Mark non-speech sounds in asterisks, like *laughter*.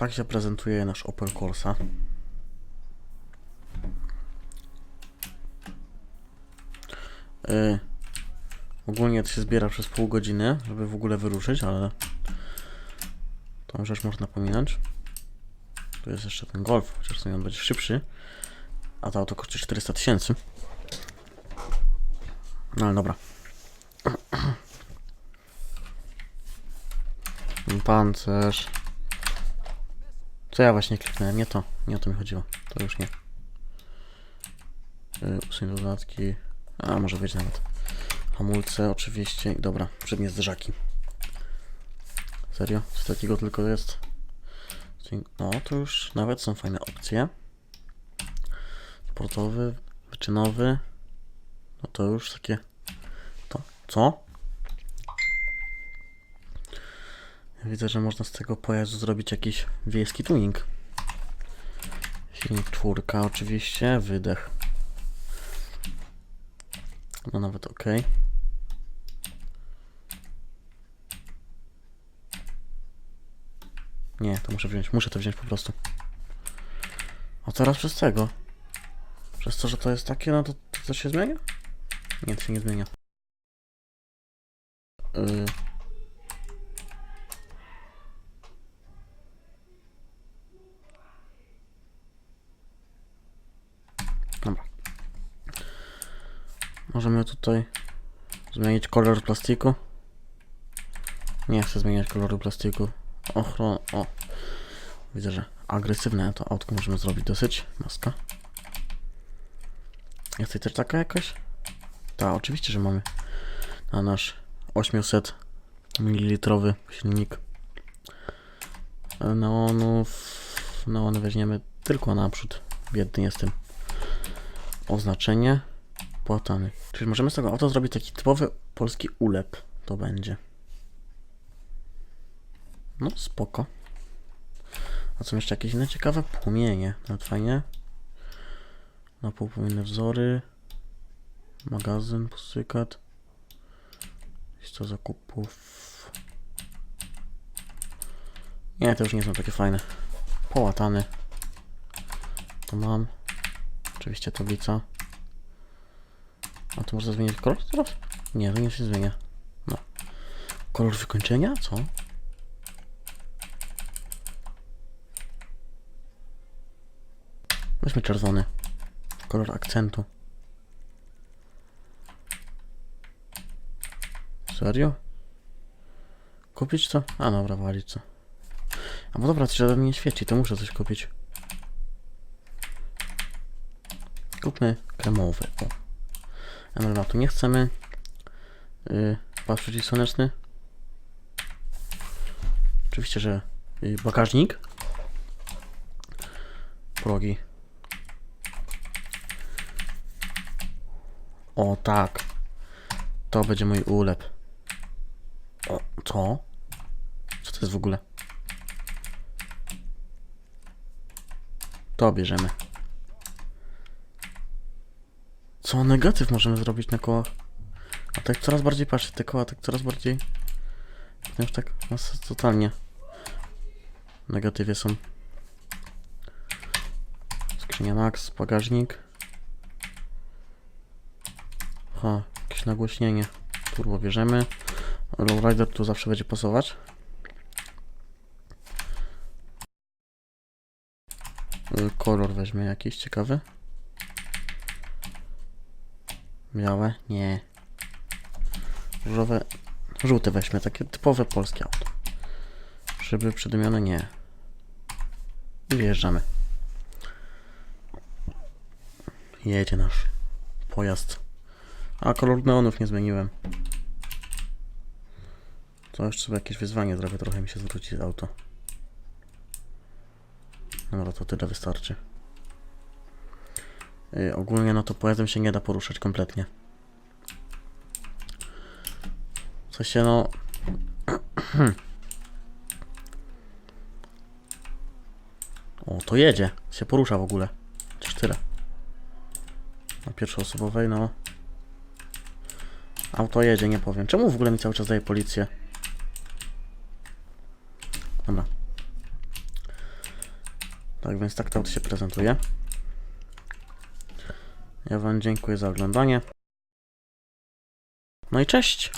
Tak się prezentuje nasz Opel Corsa. Yy, ogólnie to się zbiera przez pół godziny, żeby w ogóle wyruszyć, ale tą rzecz można pominąć. Tu jest jeszcze ten Golf, chociaż w sumie on będzie szybszy, a to auto kosztuje 400 tysięcy. No ale dobra. Pancerz. Co ja właśnie kliknąłem? Nie to. Nie o to mi chodziło. To już nie. Yy, usuń dodatki. A, może być nawet. Hamulce oczywiście. Dobra, przednie zderzaki. Serio? Coś takiego tylko jest? No, to już nawet są fajne opcje. Sportowy, wyczynowy. No to już takie... To. Co? Widzę, że można z tego pojazdu zrobić jakiś wiejski tuning. Silnik czwórka oczywiście, wydech. No nawet ok. Nie, to muszę wziąć, muszę to wziąć po prostu. A teraz przez tego. Przez to, że to jest takie, no to, coś się zmienia? Nie, to się nie zmienia. Yy. Dobra. Możemy tutaj zmienić kolor plastiku. Nie chcę zmieniać koloru plastiku. Ochron... O. Widzę, że agresywne to autko możemy zrobić dosyć. Maska. Jest też taka jakaś? Tak, oczywiście, że mamy na nasz 800 ml silnik neonów. Neony weźmiemy tylko naprzód. Biedny jestem. Oznaczenie płatany. Czyli możemy z tego auto zrobić taki typowy polski ulep. To będzie. No spoko. A są jeszcze jakieś inne ciekawe? Płomienie. Nawet fajnie. Na półpłomienne wzory. Magazyn, pustykat. Lista zakupów. Nie, to już nie są takie fajne. Połatany. To mam. Oczywiście tablica. A to można zmienić kolor teraz? Nie, to nie się zmienia. No. Kolor wykończenia? Co? Weźmy czerwony. Kolor akcentu. Serio? Kupić co? A dobra, walić co? A bo dobra, coś mnie nie świeci, to muszę coś kupić. Kupmy kremowy. O. Emeraldu nie chcemy. Yy, pas przeciwsłoneczny. Oczywiście, że yy, bagażnik. Progi. O tak. To będzie mój ulep. O, co? Co to jest w ogóle? To bierzemy. Co, negatyw możemy zrobić na kołach? A tak coraz bardziej patrzę, te koła tak coraz bardziej... No już tak nas totalnie... w Negatywie są. Skrzynia Max, bagażnik. Ha, jakieś nagłośnienie. Turbo bierzemy. Lowrider tu zawsze będzie pasować. Kolor weźmie jakiś ciekawy. Białe? Nie. Różowe. Żółte weźmy, takie typowe polskie auto. Szyby przydymione? Nie. I wjeżdżamy. Jedzie nasz pojazd. A kolor neonów nie zmieniłem. To jeszcze sobie jakieś wyzwanie zrobię, trochę mi się zwróci auto. Dobra, to tyle wystarczy. Yy, ogólnie no to pojazdem się nie da poruszać kompletnie. W sensie no... *clears throat* o, to jedzie. Się porusza w ogóle. Chociaż tyle. Na pierwszoosobowej, no... Auto jedzie, nie powiem. Czemu w ogóle mi cały czas daje policję? Dobra. Tak więc tak to auto się prezentuje. Ja Wam dziękuję za oglądanie. No i cześć!